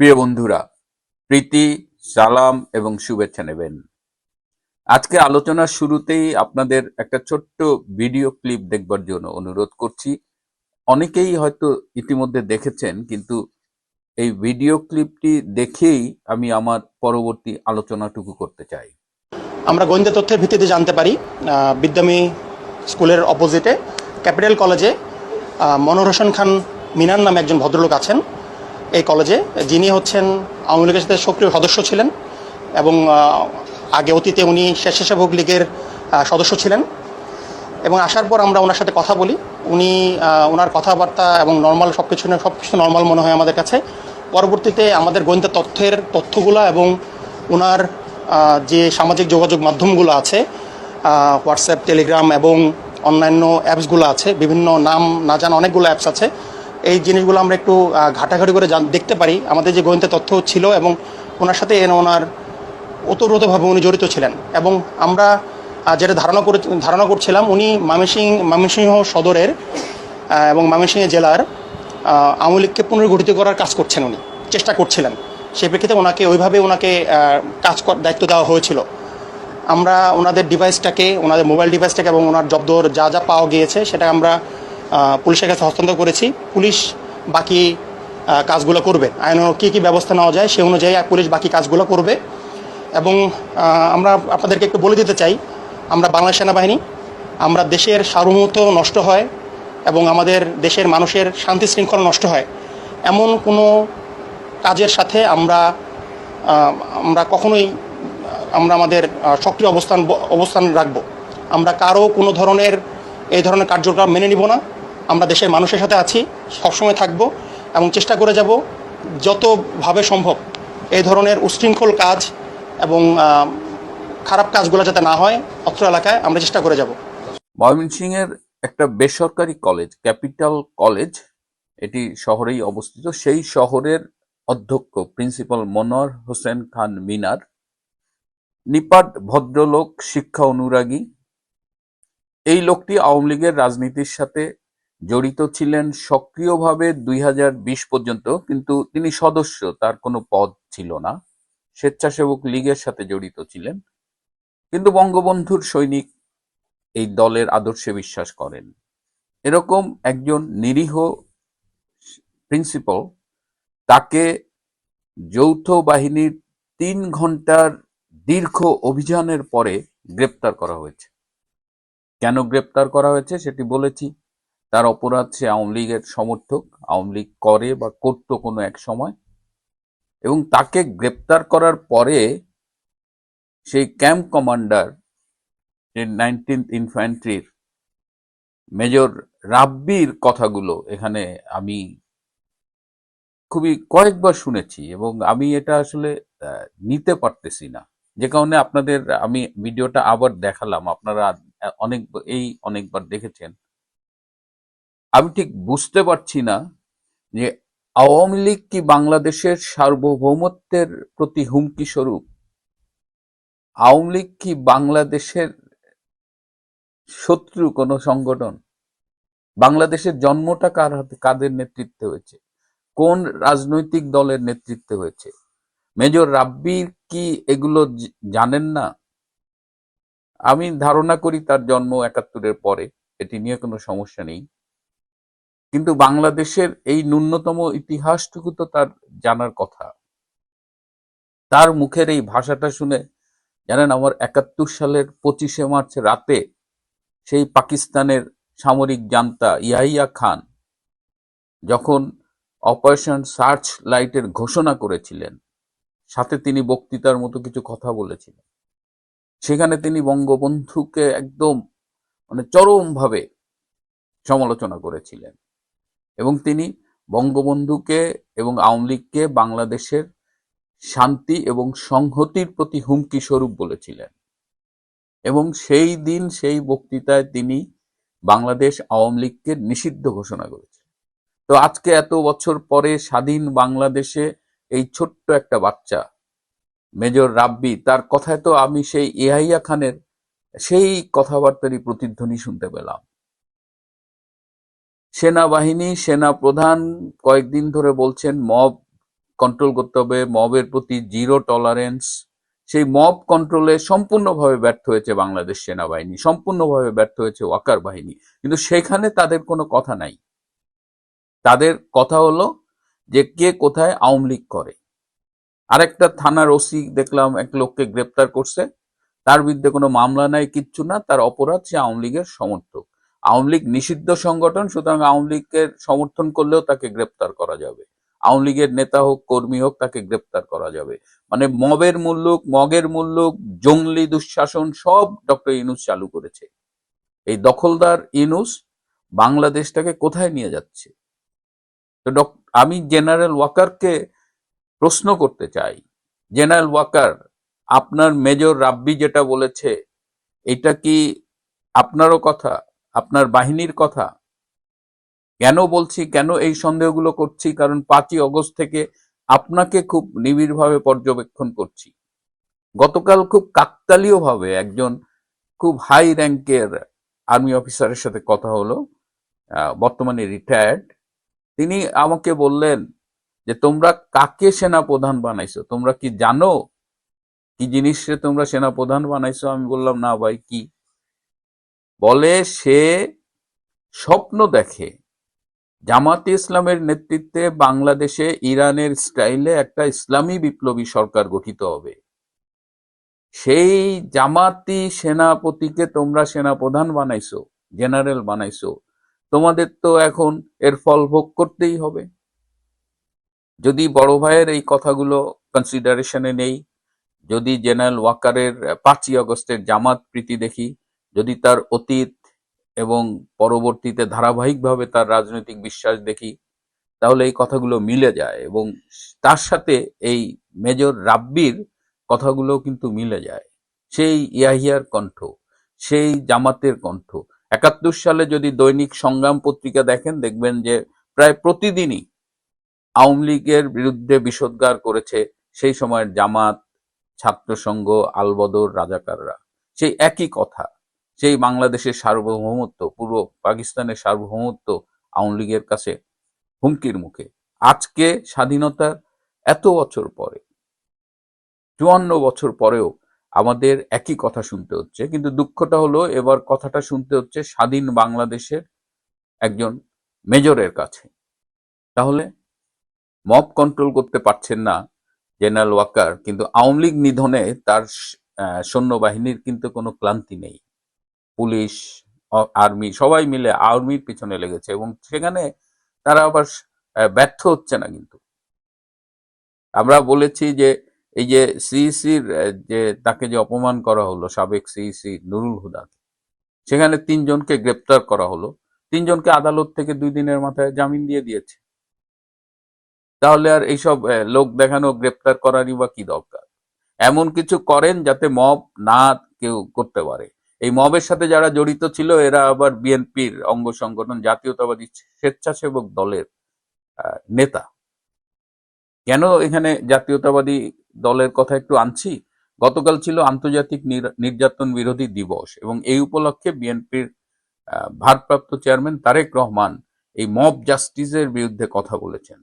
প্রিয় বন্ধুরা, প্রীতি, সালাম এবং শুভেচ্ছা নেবেন। আজকে আলোচনার শুরুতেই আপনাদের একটা ছোট্ট ভিডিও ক্লিপ দেখবার জন্য অনুরোধ করছি। অনেকেই হয়তো ইতিমধ্যে দেখেছেন, কিন্তু এই ভিডিও ক্লিপটি দেখেই আমি আমার পরবর্তী আলোচনাটুকু করতে চাই। আমরা গোয়েন্দা তথ্যের ভিত্তিতে জানতে পারি বিদ্যামী স্কুলের অপোজিটে ক্যাপিটাল কলেজে মনোহর হোসেন খান মিনান নামে একজন ভদ্রলোক আছেন। এই কলেজে। যিনি হচ্ছেন আওয়ামী লীগের সাথে সক্রিয় সদস্য ছিলেন এবং আগে অতীতে উনি স্বেচ্ছাসেবক লীগের সদস্য ছিলেন। এবং আসার পর আমরা ওনার সাথে কথা বলি। উনি ওনার কথাবার্তা এবং নর্মাল সব কিছু সব কিছু নর্মাল মনে হয় আমাদের কাছে। পরবর্তীতে আমাদের গোয়েন্দা তথ্যের তথ্যগুলো এবং ওনার যে সামাজিক যোগাযোগ মাধ্যমগুলো আছে হোয়াটসঅ্যাপ টেলিগ্রাম এবং অন্যান্য অ্যাপসগুলো আছে, বিভিন্ন নাম না জানা অনেকগুলো অ্যাপস আছে এই জিনিসগুলো আমরা একটু ঘাটাঘাটি করে দেখতে পারি। আমাদের যে গোয়েন্দা তথ্য ছিল এবং ওনার সাথে ওনার ওতপ্রোতভাবে উনি জড়িত ছিলেন এবং আমরা যেটা ধারণা করে, ধারণা করছিলাম, উনি ময়মনসিং ময়মনসিংহ সদরের এবং ময়মনসিংহ জেলার আওয়ামী লীগকে পুনর্গঠিত করার কাজ করছেন উনি, চেষ্টা করছিলেন। সেই প্রেক্ষিতে ওনাকে ওইভাবে ওনাকে কাজ কর- দায়িত্ব দেওয়া হয়েছিল। আমরা ওনাদের ডিভাইসটাকে ওনাদের মোবাইল ডিভাইসটাকে এবং ওনার জব্দর যা যা পাওয়া গিয়েছে, সেটা আমরা পুলিশের কাছে হস্তান্তর করেছি। পুলিশ বাকি কাজগুলো করবে। আইন কী কী ব্যবস্থা নেওয়া যায় সে অনুযায়ী পুলিশ বাকি কাজগুলো করবে। এবং আমরা আপনাদেরকে একটু বলে দিতে চাই, আমরা বাংলাদেশ সেনাবাহিনী, আমরা দেশের সার্বভৌমত্ব নষ্ট হয় এবং আমাদের দেশের মানুষের শান্তি শৃঙ্খলা নষ্ট হয়। এমন কোনো কাজের সাথে আমরা আমরা কখনোই, আমরা আমাদের সক্রিয় অবস্থান অবস্থান রাখব। আমরা কারও কোনো ধরনের, এই ধরনের কার্যক্রম মেনে নিব না। আমরা দেশের মানুষের সাথে আছি, সবসময় থাকব এবং চেষ্টা করে যাব যতভাবে সম্ভব এই ধরনের উশৃঙ্খল কাজ এবং খারাপ কাজগুলো যাতে না হয় অত্র এলাকায় আমরা চেষ্টা করে যাব। ময়মনসিংহের একটা বেসরকারি কলেজ, ক্যাপিটাল কলেজ, এটি শহরেই অবস্থিত। সেই শহরের অধ্যক্ষ প্রিন্সিপাল মনোয়ার হোসেন খান মিনার, নিপাট ভদ্রলোক, শিক্ষা অনুরাগী। এই লোকটি আওয়ামী লীগের রাজনীতির সাথে জড়িত ছিলেন সক্রিয়ভাবে দুই হাজার বিশ পর্যন্ত, কিন্তু তিনি সদস্য, তার কোনো পদ ছিল না। স্বেচ্ছাসেবক লীগের সাথে জড়িত ছিলেন, কিন্তু বঙ্গবন্ধুর সৈনিক এই দলের আদর্শে বিশ্বাস করেন। এরকম একজন নিরীহ প্রিন্সিপাল, তাকে যৌথ বাহিনীর তিন ঘণ্টার দীর্ঘ অভিযানের পরে গ্রেপ্তার করা হয়েছে। কেন গ্রেপ্তার করা হয়েছে সেটি বলেছি। তার অপরাধ সে আওয়ামী লীগের সমর্থক, আওয়ামী লীগ করে বা করত কোনো এক সময়। এবং তাকে গ্রেপ্তার করার পরে সেই ক্যাম্প কমান্ডার নাইনটিন্থ ইনফ্যান্ট্রির মেজর রাব্বির কথাগুলো এখানে আমি খুবই কয়েকবার শুনেছি এবং আমি এটা আসলে নিতে পারতেছি না। যে কারণে আপনাদের আমি ভিডিওটা আবার দেখালাম। আপনারা অনেক, এই অনেকবার দেখেছেন। আমি ঠিক বুঝতে পারছি না যে আওয়ামী লীগ কি বাংলাদেশের সার্বভৌমত্বের প্রতি হুমকি স্বরূপ? আওয়ামী লীগ কি বাংলাদেশের শত্রু কোনো সংগঠন? বাংলাদেশের জন্মটা কার হাতে, কাদের নেতৃত্বে হয়েছে? কোন রাজনৈতিক দলের নেতৃত্বে হয়েছে? মেজর রাব্বির কি এগুলো জানেন না? আমি ধারণা করি তার জন্ম একাত্তরের পরে। এটি নিয়ে কোনো সমস্যা নেই। কিন্তু বাংলাদেশের এই ন্যূনতম ইতিহাসটুকু তো তার জানার কথা। তার মুখের এই ভাষাটা শুনে, জানেন, আমার একাত্তর সালের পঁচিশে মার্চ রাতে সেই পাকিস্তানের সামরিক জান্তা ইয়াহিয়া খান যখন অপারেশন সার্চ লাইটের ঘোষণা করেছিলেন, সাথে তিনি বক্তৃতার মতো কিছু কথা বলেছিলেন। সেখানে তিনি বঙ্গবন্ধুকে একদম মানে চরমভাবে সমালোচনা করেছিলেন। এবং তিনি বঙ্গবন্ধুকে এবং আওয়ামী লীগকে বাংলাদেশের শান্তি এবং সংহতির প্রতি হুমকি স্বরূপ বলেছিলেন। এবং সেই দিন সেই বক্তৃতায় তিনি বাংলাদেশ আওয়ামী লীগকে নিষিদ্ধ ঘোষণা করেছেন। তো আজকে এত বছর পরে স্বাধীন বাংলাদেশে এই ছোট্ট একটা বাচ্চা, মেজর রাব্বি, তার কথায় তো আমি সেই এহাইয়া খানের সেই কথাবার্তারই প্রতিধ্বনি শুনতে পেলাম। সেনাবাহিনী সেনা প্রধান কয়েকদিন ধরে বলছেন, মব কন্ট্রোল করতে হবে। মবের প্রতি জিরো টলারেন্স সেই মব কন্ট্রোলে সম্পূর্ণভাবে ব্যর্থ হয়েছে বাংলাদেশ সেনাবাহিনী, সম্পূর্ণভাবে ব্যর্থ হয়েছে ওয়াকার বাহিনী। কিন্তু সেখানে তাদের কোনো কথা নাই। তাদের কথা হলো যে কে কোথায় আওয়ামী লীগ করে। আরেকটা থানার ওসি দেখলাম, এক লোককে গ্রেপ্তার করছে। তার বিরুদ্ধে কোনো মামলা নাই, কিচ্ছু না। তার অপরাধ সে আওয়ামী লীগের সমর্থক। আওয়ামী লীগ নিষিদ্ধ সংগঠন, সুতরাং আওয়ামী লীগের সমর্থন করলেও তাকে গ্রেপ্তার করা যাবে। আওয়ামী লীগের নেতা হোক, কর্মী হোক, তাকে গ্রেপ্তার করা যাবে। মানে মবের মুল্লুক, মগের মুল্লুক, জঙ্গলি দুঃশাসন সব ডক্টর ইনুস চালু করেছে। এই দখলদার ইনুস বাংলাদেশটাকে কোথায় নিয়ে যাচ্ছে? তো আমি জেনারেল ওয়াকারকে প্রশ্ন করতে চাই। জেনারেল ওয়াকার, আপনার মেজর রাব্বি যেটা বলেছে, এটা কি আপনারও কথা? আপনার বাহিনীর কথা। কেন বলছি, কেন এই সন্দেহগুলো করছি? কারণ পাঁচই অগস্ট থেকে আপনাকে খুব নিবিড়ভাবে পর্যবেক্ষণ করছি। গতকাল খুব কাকতালীয় ভাবে একজন খুব হাই র্যাঙ্কের আর্মি অফিসারের সাথে কথা হলো বর্তমানে রিটায়ার্ড তিনি আমাকে বললেন যে, তোমরা কাকে সেনা প্রধান বানাইছো? তোমরা কি জানো? কি জিনিসে তোমরা সেনা প্রধান বানাইছো? আমি বললাম, না ভাই, কি? বলে সে স্বপ্ন দেখে। জামাতে ইসলামের নেতৃত্বে বাংলাদেশে ইরানের স্টাইলে একটা ইসলামী বিপ্লবী সরকার গঠিত হবে। সেই জামাতি সেনাপতিকে তোমরা সেনাপ্রধান বানাইছো, জেনারেল বানাইছো, তোমাদের তো এখন এর ফল ভোগ করতেই হবে। যদি বড় ভাইয়ের এই কথাগুলো কনসিডারেশনে নেই, যদি জেনারেল ওয়াকারের পাঁচই আগস্টের জামাত প্রীতি দেখি যদি তার অতীত এবং পরবর্তীতে ধারাবাহিকভাবে তার রাজনৈতিক বিশ্বাস দেখি, তাহলে এই কথাগুলো মিলে যায় এবং তার সাথে এই মেজর রাব্বির কথাগুলো কিন্তু মিলে যায়। সেই ইয়াহিয়ার কণ্ঠ, সেই জামাতের কণ্ঠ। একাত্তর সালে যদি দৈনিক সংগ্রাম পত্রিকা দেখেন, দেখবেন যে প্রায় প্রতিদিনই আওয়ামী লীগের বিরুদ্ধে বিষোদ্গার করেছে সেই সময়ের জামাত, ছাত্রসংঘ, আলবদর, রাজাকাররা। সেই একই কথা। সেই বাংলাদেশের সার্বভৌমত্ব, পূর্ব পাকিস্তানের সার্বভৌমত্ব আওয়ামী লীগের কাছে হুমকির মুখে। আজকে স্বাধীনতার এত বছর পরে, চুয়ান্ন বছর পরেও আমাদের একই কথা শুনতে হচ্ছে, কিন্তু দুঃখটা হলো এবার কথাটা শুনতে হচ্ছে স্বাধীন বাংলাদেশের একজন মেজরের কাছে। তাহলে মব কন্ট্রোল করতে পারছেন না জেনারেল ওয়াকার কিন্তু আওয়ামী লীগ নিধনে তার সৈন্যবাহিনীর কিন্তু কোনো ক্লান্তি নেই। পুলিশ আর্মি সবাই মিলে আর্মির পিছনে লেগেছে এবং সেখানে তারা আবার ব্যর্থ হচ্ছে না কিন্তু। আমরা বলেছি যে এই যে সিইসির যে তাকে যে অপমান করা হলো সাবেক সিইসি নুরুল হুদাকে, সেখানে তিনজনকে গ্রেপ্তার করা হলো। তিনজনকে আদালত থেকে দুই দিনের মাথায় জামিন দিয়ে দিয়েছে। তাহলে আর এইসব লোক দেখানো, গ্রেপ্তার করারই বা কি দরকার? এমন কিছু করেন যাতে মব না কেউ করতে পারে। এই মবের সাথে যারা জড়িত ছিল, এরা আবার বিএনপির অঙ্গ সংগঠন, জাতীয়তাবাদী স্বেচ্ছাসেবক দলের নেতা। কেন এখানে জাতীয়তাবাদী দলের কথা একটু আনছি? গতকাল ছিল আন্তর্জাতিক নির্যাতন বিরোধী দিবস এবং এই উপলক্ষে বিএনপির ভারপ্রাপ্ত চেয়ারম্যান তারেক রহমান এই মব জাস্টিসের বিরুদ্ধে কথা বলেছেন।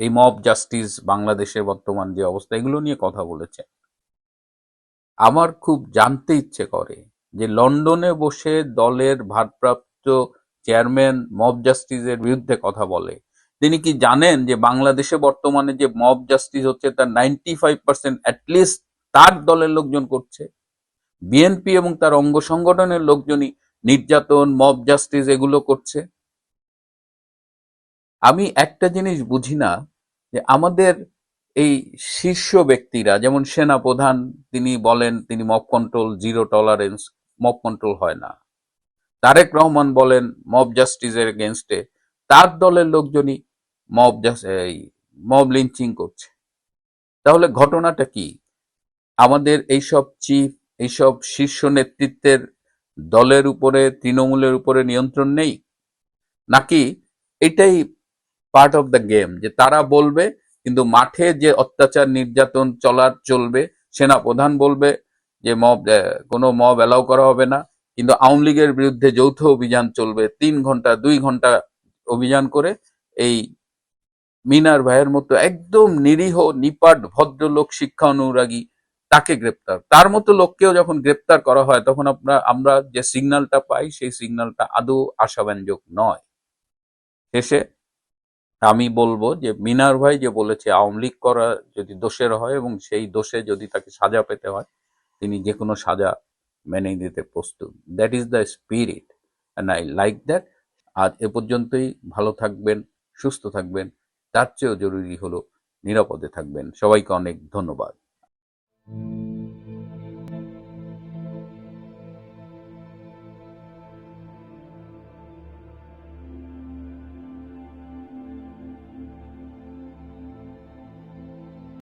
এই মব জাস্টিস, বাংলাদেশের বর্তমান যে অবস্থা, এগুলো নিয়ে কথা বলেছেন। আমার খুব জানতে ইচ্ছে করে যে লন্ডনে বসে দলের ভারপ্রাপ্ত চেয়ারম্যান, মব জাস্টিসের বিরুদ্ধে কথা বলে। তিনি কি জানেন যে বাংলাদেশে বর্তমানে যে মব জাস্টিস হচ্ছে তার নাইনটি ফাইভ পার্সেন্ট অ্যাটলিস্ট তার দলের লোকজন করছে? বিএনপি এবং তার অঙ্গ সংগঠনের লোকজনই নির্যাতন, মব জাস্টিস এগুলো করছে? আমি একটা জিনিস বুঝি না যে আমাদের এই শীর্ষ ব্যক্তিরা, যেমন সেনা প্রধান তিনি বলেন, তিনি mob control zero tolerance mob control হয় না। তারেক রহমান বলেন মব জাস্টিসের এগেনস্টে তার দলের লোকজনই মব এই মব লিঞ্চিং করছে। তাহলে ঘটনাটা কি? আমাদের এইসব চিফ এইসব শীর্ষ নেতৃত্বের দলের উপরে, তৃণমূলের উপরে নিয়ন্ত্রণ নেই? নাকি এটাই পার্ট অফ দ্য গেম যে তারা বলবে কিন্তু মাঠে যে অত্যাচার, নির্যাতন চলার চলবে, সেনা প্রধান বলবে যে মব কোনো মব অ্যালাউ করা হবে না। কিন্তু আওয়ামী লীগের বিরুদ্ধে যৌথ অভিযান চলবে, তিন ঘণ্টা, দুই ঘণ্টা অভিযান করে এই মিনার ভাইয়ের মতো একদম নিরীহ, নিপাট, ভদ্রলোক, শিক্ষা অনুরাগী তাকে গ্রেপ্তার। তার মতো লোককেও যখন গ্রেপ্তার করা হয়, তখন আপনার, আমরা যে সিগন্যালটা পাই, সেই সিগন্যালটা আদৌ আশাব্যঞ্জক নয়। শেষে আমি বলব যে মিনার ভাই যে বলেছে, আওয়ামী লীগ করা যদি দোষের হয় এবং সেই দোষে যদি তাকে সাজা পেতে হয়, তিনি যে কোনো সাজা মেনে নিতে প্রস্তুত। That is the spirit and I like that আজ এ পর্যন্তই ভালো থাকবেন, সুস্থ থাকবেন, তার চেয়েও জরুরি হলো নিরাপদে থাকবেন। সবাইকে অনেক ধন্যবাদ।